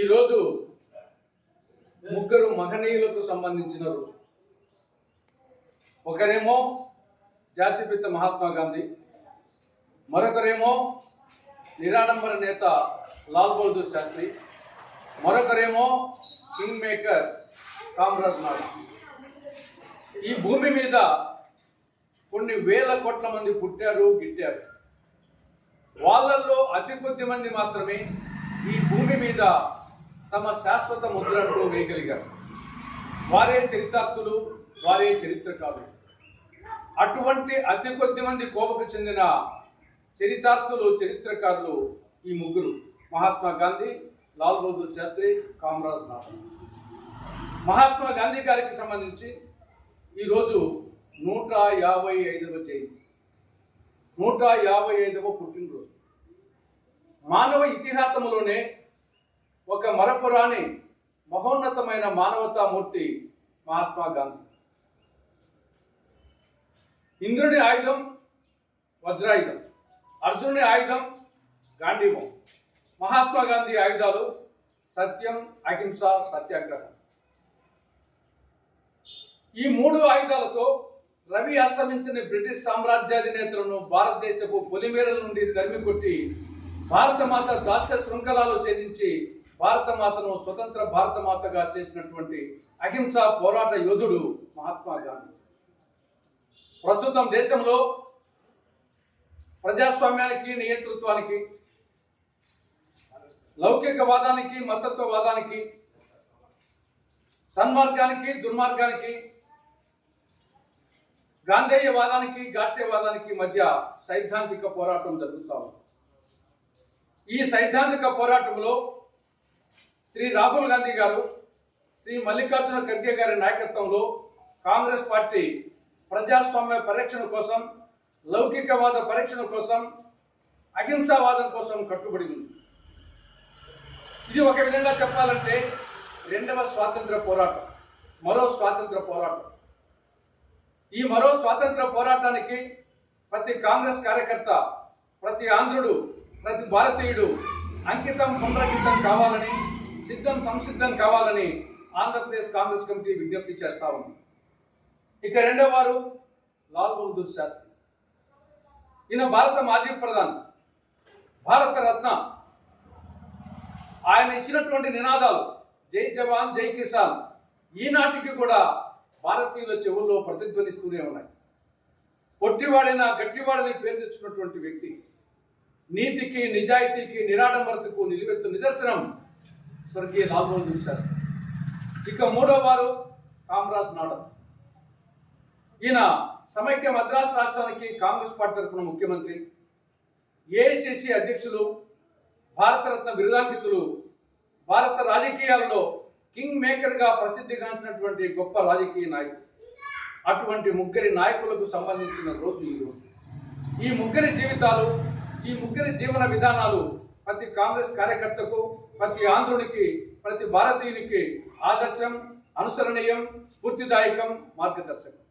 ఈరోజు ముగ్గురు మహనీయులకు సంబంధించిన రోజు. ఒకరేమో జాతిపిత మహాత్మా గాంధీ మరొకరేమో నిరాడంబర నేత లాల్ బహదూర్ శాస్త్రి మరొకరేమో కింగ్ మేకర్ కామరాజ్ నాయుడు. ఈ భూమి మీద కొన్ని వేల కోట్ల మంది పుట్టారు గిట్టారు. వాళ్ళల్లో అతి కొద్ది మంది మాత్రమే ఈ భూమి మీద తమ శాశ్వత ముద్రను వేయగలిగారు. వారే చరితార్థులు వారే చరిత్రకారులు. అటువంటి అతి కొద్ది మంది కోపకు చెందిన చరితార్థులు చరిత్రకారులు ఈ ముగ్గురు. మహాత్మా గాంధీ లాల్ బహదూర్ శాస్త్రి కామరాజ్ నాథ్ మహాత్మా గాంధీ గారికి సంబంధించి ఈరోజు నూట యాభై ఐదవ జయంతి. నూట యాభై ఐదవ పుట్టినరోజు. మానవ ఇతిహాసంలోనే ఒక మరపురాని మహోన్నతమైన మానవతామూర్తి మహాత్మా గాంధీ. ఇంద్రుని ఆయుధం వజ్రాయుధం అర్జునుని ఆయుధం గాంధీవం మహాత్మా గాంధీ ఆయుధాలు సత్యం అహింస సత్యాగ్రహం. ఈ మూడు ఆయుధాలతో రవి అస్తమించిన బ్రిటిష్ సామ్రాజ్యాధినేతలను భారతదేశపు పొలిమేరల నుండి తరిమికొట్టి కొట్టి భారత మాత దాస్య శృంఖలాలు ఛేదించి భారత మాతను స్వతంత్ర భారత మాతగా చేసినటువంటి అహింస పోరాట యోధుడు మహాత్మా గాంధీ. ప్రస్తుతం దేశంలో ప్రజాస్వామ్యానికి నియంతృత్వానికి లౌకికవాదానికి మతత్వవాదానికి సన్మార్గానికి దుర్మార్గానికి గాంధేయవాదానికి గాడ్సేవాదానికి మధ్య సైద్ధాంతిక పోరాటం జరుగుతూ ఉంది. ఈ సైద్ధాంతిక పోరాటంలో శ్రీ రాహుల్ గాంధీ గారు శ్రీ మల్లికార్జున ఖర్గే గారి నాయకత్వంలో కాంగ్రెస్ పార్టీ ప్రజాస్వామ్య పరిరక్షణ కోసం లౌకికవాద పరిరక్షణ కోసం అహింసావాదం కోసం కట్టుబడి ఉంది. ఇది ఒక విధంగా చెప్పాలంటే రెండవ స్వాతంత్ర పోరాటం మరో స్వాతంత్ర పోరాటం. ఈ మరో స్వాతంత్ర పోరాటానికి ప్రతి కాంగ్రెస్ కార్యకర్త ప్రతి ఆంధ్రుడు ప్రతి భారతీయుడు అంకితం పునరంకితం కావాలని సిద్ధం సంసిద్ధం కావాలని ఆంధ్రప్రదేశ్ కాంగ్రెస్ కమిటీ విజ్ఞప్తి చేస్తా ఉంది. ఇక రెండవ వారు లాల్ బహదూర్ శాస్త్రి. ఈయన భారత మాజీ ప్రధాని భారత రత్న. ఆయన ఇచ్చినటువంటి నినాదాలు జై జవాన్ జై కిసాన్ ఈనాటికి కూడా భారతీయుల చెవుల్లో ప్రతిధ్వనిస్తూనే ఉన్నాయి. పొట్టివాడైన గట్టివాడని పేరు తెచ్చుకున్నటువంటి వ్యక్తి నీతికి నిజాయితీకి నిరాడంబరతకు నిలువెత్తు నిదర్శనం స్వర్గీయ లాల్ బహదూర్ శాస్త్రి ఇక మూడో వారు కామరాజ్ నాడర్ ఈయన సమైక్య మద్రాసు రాష్ట్రానికి కాంగ్రెస్ పార్టీ తరఫున ముఖ్యమంత్రి ఏఐసిసి అధ్యక్షులు భారతరత్న బిరుదాంకితులు భారత రాజకీయాలలో కింగ్ మేకర్గా ప్రసిద్ధిగాంచినటువంటి గొప్ప రాజకీయ నాయకుడు. అటువంటి ముగ్గురి నాయకులకు సంబంధించిన రోజు ఈ ఈ ముగ్గురి జీవితాలు ఈ ముగ్గురి జీవన విధానాలు ప్రతి కాంగ్రెస్ కార్యకర్తకు ప్రతి ఆంధ్రునికి ప్రతి భారతీయునికి ఆదర్శం అనుసరణీయం స్ఫూర్తిదాయకం మార్గదర్శకం.